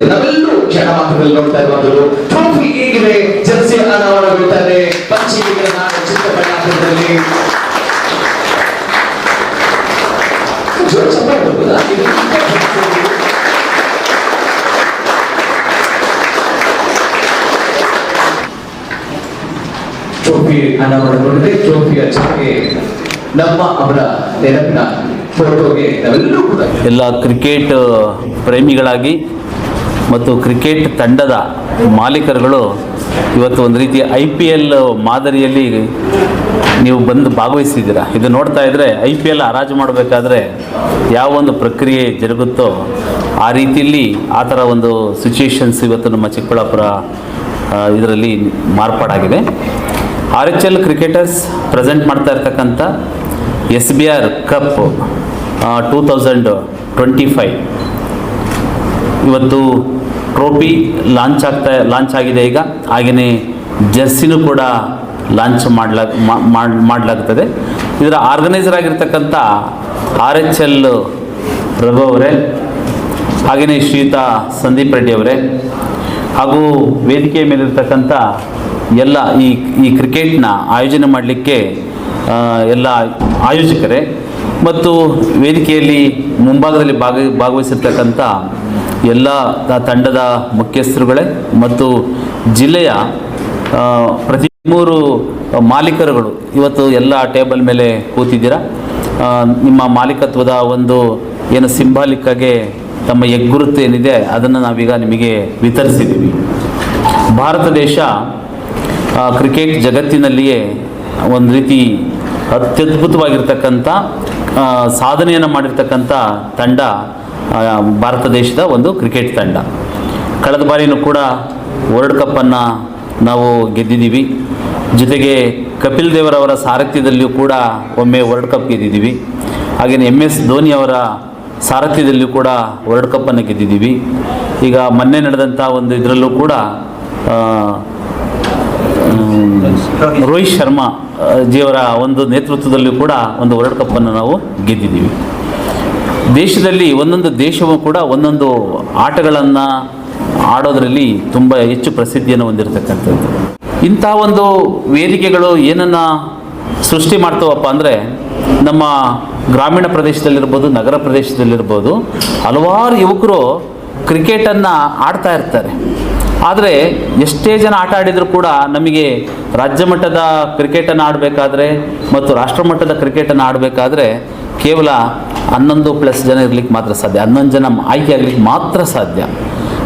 ನಾವೆಲ್ಲರೂ ಕ್ಷಣ ಮಾತ್ರದಲ್ಲಿ ನೋಡ್ತಾ ಇರುವಂತದ್ದು ಟ್ರೋಫಿ ಹೇಗಿದೆ ಜರ್ಸಿ ಅನಾವರಣಗೊಳ್ತಾರೆ ಬೀಳ್ತಾರೆ ಚಿಕ್ಕಬಳ್ಳಾಪುರದಲ್ಲಿ ಬರ್ಬೋದಾ? ಇದು ಟ್ರೋಫಿ ಅನಾವರಣಗೊಂಡಿದೆ ಟ್ರೋಫಿಯ ಜೊತೆಗೆ ನಮ್ಮ ಅವರ ನೆನಪಿನ ಫೋಟೋಗೆ ನಾವೆಲ್ಲರೂ ಕೂಡ ಎಲ್ಲ ಕ್ರಿಕೆಟ್ ಪ್ರೇಮಿಗಳಾಗಿ ಮತ್ತು ಕ್ರಿಕೆಟ್ ತಂಡದ ಮಾಲೀಕರುಗಳು ಇವತ್ತು ಒಂದು ರೀತಿಯ ಐ ಪಿ ಎಲ್ ಮಾದರಿಯಲ್ಲಿ ನೀವು ಬಂದು ಭಾಗವಹಿಸಿದ್ದೀರಾ? ಇದು ನೋಡ್ತಾ ಇದ್ದರೆ ಐ ಪಿ ಎಲ್ ಹರಾಜು ಮಾಡಬೇಕಾದ್ರೆ ಯಾವ ಒಂದು ಪ್ರಕ್ರಿಯೆ ಜರುಗುತ್ತೋ ಆ ರೀತಿಯಲ್ಲಿ ಆ ಥರ ಒಂದು ಸಿಚುಯೇಷನ್ಸ್ ಇವತ್ತು ನಮ್ಮ ಚಿಕ್ಕಬಳ್ಳಾಪುರ ಇದರಲ್ಲಿ ಮಾರ್ಪಾಡಾಗಿದೆ. R H L cricketers present ಮಾಡ್ತಾ ಇರ್ತಕ್ಕಂಥ S B R cup two thousand twenty five ಇವತ್ತು ಟ್ರೋಫಿ ಲಾಂಚ್ ಆಗ್ತಾ, ಲಾಂಚ್ ಆಗಿದೆ ಈಗ. ಹಾಗೆಯೇ ಜರ್ಸಿನೂ ಕೂಡ ಲಾಂಚ್ ಮಾಡ್ಲಾ ಮಾಡಲಾಗ್ತದೆ. ಇದರ ಆರ್ಗನೈಸರ್ ಆಗಿರ್ತಕ್ಕಂಥ ಆರ್ ಎಚ್ ಎಲ್ ರಘು ಅವರೇ ಹಾಗೆಯೇ ಶ್ರೀಯುತ ಸಂದೀಪ್ ರೆಡ್ಡಿ ಅವರೇ, ಹಾಗೂ ವೇದಿಕೆಯ ಮೇಲಿರ್ತಕ್ಕಂಥ ಎಲ್ಲ ಈ ಈ ಕ್ರಿಕೆಟ್ನ ಆಯೋಜನೆ ಮಾಡಲಿಕ್ಕೆ ಎಲ್ಲ ಆಯೋಜಕರೇ, ಮತ್ತು ವೇದಿಕೆಯಲ್ಲಿ ಮುಂಭಾಗದಲ್ಲಿ ಭಾಗ, ಭಾಗವಹಿಸಿರ್ತಕ್ಕಂಥ ಎಲ್ಲ ತಂಡದ ಮುಖ್ಯಸ್ಥರುಗಳೇ ಮತ್ತು ಜಿಲ್ಲೆಯ ಪ್ರತಿ ಮೂರು ಮಾಲೀಕರುಗಳು ಇವತ್ತು ಎಲ್ಲ ಟೇಬಲ್ ಮೇಲೆ ಕೂತಿದ್ದೀರಾ? ನಿಮ್ಮ ಮಾಲೀಕತ್ವದ ಒಂದು ಏನು ಸಿಂಬಾಲಿಕ್ ಆಗಿ ತಮ್ಮ ಹೆಗ್ಗುರುತು ಏನಿದೆ ಅದನ್ನು ನಾವೀಗ ನಿಮಗೆ ವಿತರಿಸಿದ್ದೀವಿ. ಭಾರತ ದೇಶ ಕ್ರಿಕೆಟ್ ಜಗತ್ತಿನಲ್ಲಿಯೇ ಒಂದು ರೀತಿ ಅತ್ಯದ್ಭುತವಾಗಿರ್ತಕ್ಕಂಥ ಸಾಧನೆಯನ್ನು ಮಾಡಿರ್ತಕ್ಕಂಥ ತಂಡ ಭಾರತ ದೇಶದ ಒಂದು ಕ್ರಿಕೆಟ್ ತಂಡ. ಕಳೆದ ಬಾರಿನೂ ಕೂಡ ವರ್ಲ್ಡ್ ಕಪ್ಪನ್ನು ನಾವು ಗೆದ್ದಿದ್ದೀವಿ. ಜೊತೆಗೆ ಕಪಿಲ್ ದೇವರವರ ಸಾರಥ್ಯದಲ್ಲಿಯೂ ಕೂಡ ಒಮ್ಮೆ ವರ್ಲ್ಡ್ ಕಪ್ ಗೆದ್ದಿದ್ದೀವಿ. ಹಾಗೆಯೇ ಎಂ ಎಸ್ ಧೋನಿ ಅವರ ಸಾರಥ್ಯದಲ್ಲಿಯೂ ಕೂಡ ವರ್ಲ್ಡ್ ಕಪ್ಪನ್ನು ಗೆದ್ದಿದ್ದೀವಿ. ಈಗ ಮೊನ್ನೆ ನಡೆದಂಥ ಒಂದು ಇದರಲ್ಲೂ ಕೂಡ ರೋಹಿತ್ ಶರ್ಮಾ ಜಿಯವರ ಒಂದು ನೇತೃತ್ವದಲ್ಲೂ ಕೂಡ ಒಂದು ವರ್ಲ್ಡ್ ಕಪ್ಪನ್ನು ನಾವು ಗೆದ್ದಿದ್ದೀವಿ. ದೇಶದಲ್ಲಿ ಒಂದೊಂದು ದೇಶವೂ ಕೂಡ ಒಂದೊಂದು ಆಟಗಳನ್ನು ಆಡೋದರಲ್ಲಿ ತುಂಬ ಹೆಚ್ಚು ಪ್ರಸಿದ್ಧಿಯನ್ನು ಹೊಂದಿರತಕ್ಕಂಥದ್ದು. ಇಂಥ ಒಂದು ವೇದಿಕೆಗಳು ಏನನ್ನು ಸೃಷ್ಟಿ ಮಾಡ್ತವಪ್ಪ ಅಂದರೆ ನಮ್ಮ ಗ್ರಾಮೀಣ ಪ್ರದೇಶದಲ್ಲಿರ್ಬೋದು, ನಗರ ಪ್ರದೇಶದಲ್ಲಿರ್ಬೋದು, ಹಲವಾರು ಯುವಕರು ಕ್ರಿಕೆಟನ್ನು ಆಡ್ತಾ ಇರ್ತಾರೆ. ಆದರೆ ಎಷ್ಟೇ ಜನ ಆಟ ಆಡಿದರೂ ಕೂಡ ನಮಗೆ ರಾಜ್ಯ ಮಟ್ಟದ ಕ್ರಿಕೆಟನ್ನು ಆಡಬೇಕಾದ್ರೆ ಮತ್ತು ರಾಷ್ಟ್ರಮಟ್ಟದ ಕ್ರಿಕೆಟನ್ನು ಆಡಬೇಕಾದ್ರೆ ಕೇವಲ ಹನ್ನೊಂದು ಪ್ಲಸ್ ಜನ ಇರ್ಲಿಕ್ಕೆ ಮಾತ್ರ ಸಾಧ್ಯ, ಹನ್ನೊಂದು ಜನ ಆಯ್ಕೆ ಆಗಲಿಕ್ಕೆ ಮಾತ್ರ ಸಾಧ್ಯ.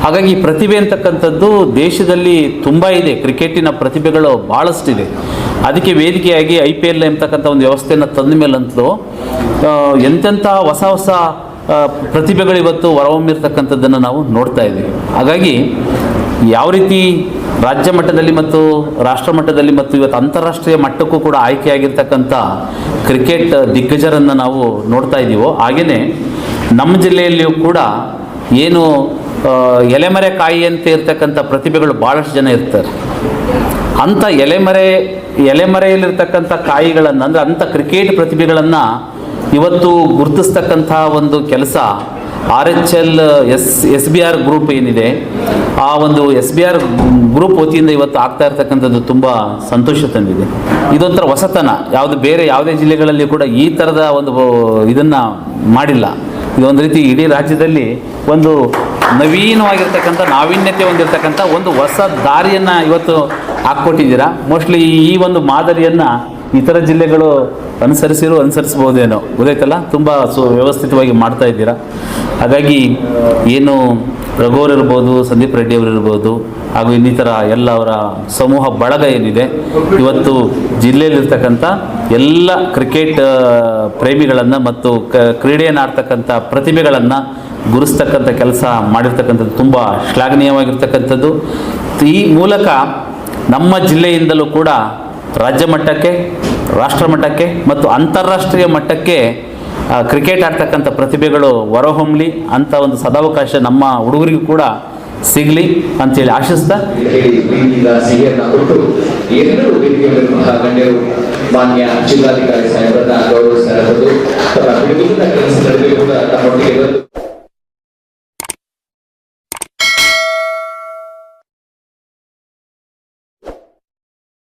ಹಾಗಾಗಿ ಪ್ರತಿಭೆ ಅಂತಕ್ಕಂಥದ್ದು ದೇಶದಲ್ಲಿ ತುಂಬ ಇದೆ, ಕ್ರಿಕೆಟಿನ ಪ್ರತಿಭೆಗಳು ಭಾಳಷ್ಟಿದೆ ಅದಕ್ಕೆ ವೇದಿಕೆಯಾಗಿ ಐ ಪಿ ಎಲ್ ಎಂಬತಕ್ಕಂಥ ಒಂದು ವ್ಯವಸ್ಥೆಯನ್ನು ತಂದ ಮೇಲಂತೂ ಎಂತೆಂಥ ಹೊಸ ಹೊಸ ಪ್ರತಿಭೆಗಳು ಇವತ್ತು ಹೊರಹೊಮ್ಮಿರ್ತಕ್ಕಂಥದ್ದನ್ನು ನಾವು ನೋಡ್ತಾ ಇದ್ದೀವಿ ಹಾಗಾಗಿ ಯಾವ ರೀತಿ ರಾಜ್ಯ ಮಟ್ಟದಲ್ಲಿ ಮತ್ತು ರಾಷ್ಟ್ರ ಮಟ್ಟದಲ್ಲಿ ಮತ್ತು ಇವತ್ತು ಅಂತಾರಾಷ್ಟ್ರೀಯ ಮಟ್ಟಕ್ಕೂ ಕೂಡ ಆಯ್ಕೆಯಾಗಿರ್ತಕ್ಕಂಥ ಕ್ರಿಕೆಟ್ ದಿಗ್ಗಜರನ್ನು ನಾವು ನೋಡ್ತಾ ಇದ್ದೀವೋ ಹಾಗೆಯೇ ನಮ್ಮ ಜಿಲ್ಲೆಯಲ್ಲಿಯೂ ಕೂಡ ಏನು ಎಲೆಮರೆ ಕಾಯಿಯಂತೆ ಇರ್ತಕ್ಕಂಥ ಪ್ರತಿಭೆಗಳು ಭಾಳಷ್ಟು ಜನ ಇರ್ತಾರೆ. ಅಂಥ ಎಲೆಮರೆ, ಎಲೆಮರೆಯಲ್ಲಿರ್ತಕ್ಕಂಥ ಕಾಯಿಗಳನ್ನು ಅಂದರೆ ಅಂಥ ಕ್ರಿಕೆಟ್ ಪ್ರತಿಭೆಗಳನ್ನು ಇವತ್ತು ಗುರುತಿಸ್ತಕ್ಕಂಥ ಒಂದು ಕೆಲಸ R H L S S B R group ಏನಿದೆ, ಆ ಒಂದು ಎಸ್ ಬಿ ಆರ್ ಗ್ರೂಪ್ ವತಿಯಿಂದ ಇವತ್ತು ಆಗ್ತಾ ಇರ್ತಕ್ಕಂಥದ್ದು ತುಂಬ ಸಂತೋಷ ತಂದಿದೆ. ಇದೊಂಥರ ಹೊಸತನ. ಯಾವುದು ಬೇರೆ ಯಾವುದೇ ಜಿಲ್ಲೆಗಳಲ್ಲಿ ಕೂಡ ಈ ಥರದ ಒಂದು ಇದನ್ನು ಮಾಡಿಲ್ಲ. ಇದೊಂದು ರೀತಿ ಇಡೀ ರಾಜ್ಯದಲ್ಲಿ ಒಂದು ನವೀನವಾಗಿರ್ತಕ್ಕಂಥ, ನಾವೀನ್ಯತೆ ಹೊಂದಿರತಕ್ಕಂಥ ಒಂದು ಹೊಸ ದಾರಿಯನ್ನು ಇವತ್ತು ಹಾಕ್ಕೊಟ್ಟಿದ್ದೀರಾ. ಮೋಸ್ಟ್ಲಿ ಈ ಒಂದು ಮಾದರಿಯನ್ನು ಇತರ ಜಿಲ್ಲೆಗಳು ಅನುಸರಿಸಿರು ಅನುಸರಿಸ್ಬೋದೇನೋ ಗೊತ್ತಾಯ್ತಲ್ಲ? ತುಂಬ ಸು ವ್ಯವಸ್ಥಿತವಾಗಿ ಮಾಡ್ತಾ ಇದ್ದೀರಾ? ಹಾಗಾಗಿ ಏನು ರಘುವರ್ ಇರ್ಬೋದು, ಸಂದೀಪ್ ರೆಡ್ಡಿ ಅವರು ಇರ್ಬೋದು, ಹಾಗೂ ಇನ್ನಿತರ ಎಲ್ಲ ಅವರ ಸಮೂಹ ಬಳಗ ಏನಿದೆ, ಇವತ್ತು ಜಿಲ್ಲೆಯಲ್ಲಿರ್ತಕ್ಕಂಥ ಎಲ್ಲ ಕ್ರಿಕೆಟ್ ಪ್ರೇಮಿಗಳನ್ನು ಮತ್ತು ಕ ಕ್ರೀಡೆಯನ್ನು ಆಡ್ತಕ್ಕಂಥ ಪ್ರತಿಭೆಗಳನ್ನು ಗುರುಸ್ತಕ್ಕಂಥ ಕೆಲಸ ಮಾಡಿರ್ತಕ್ಕಂಥದ್ದು ತುಂಬ ಶ್ಲಾಘನೀಯವಾಗಿರ್ತಕ್ಕಂಥದ್ದು. ಈ ಮೂಲಕ ನಮ್ಮ ಜಿಲ್ಲೆಯಿಂದಲೂ ಕೂಡ ರಾಜ್ಯ ಮಟ್ಟಕ್ಕೆ, ರಾಷ್ಟ್ರ ಮಟ್ಟಕ್ಕೆ ಮತ್ತು ಅಂತಾರಾಷ್ಟ್ರೀಯ ಮಟ್ಟಕ್ಕೆ ಕ್ರಿಕೆಟ್ ಆಡ್ತಕ್ಕಂಥ ಪ್ರತಿಭೆಗಳು ಹೊರಹೊಮ್ಮಲಿ ಅಂತ ಒಂದು ಸದಾವಕಾಶ ನಮ್ಮ ಹುಡುಗರಿಗೂ ಕೂಡ ಸಿಗಲಿ ಅಂತೇಳಿ ಆಶಿಸ್ತಾ. ಮಾನ್ಯ ಜಿಲ್ಲಾಧಿಕಾರಿ ತಮ್ಮ ಕೂಡ ತಮ್ಮೊಟ್ಟಿಗೆ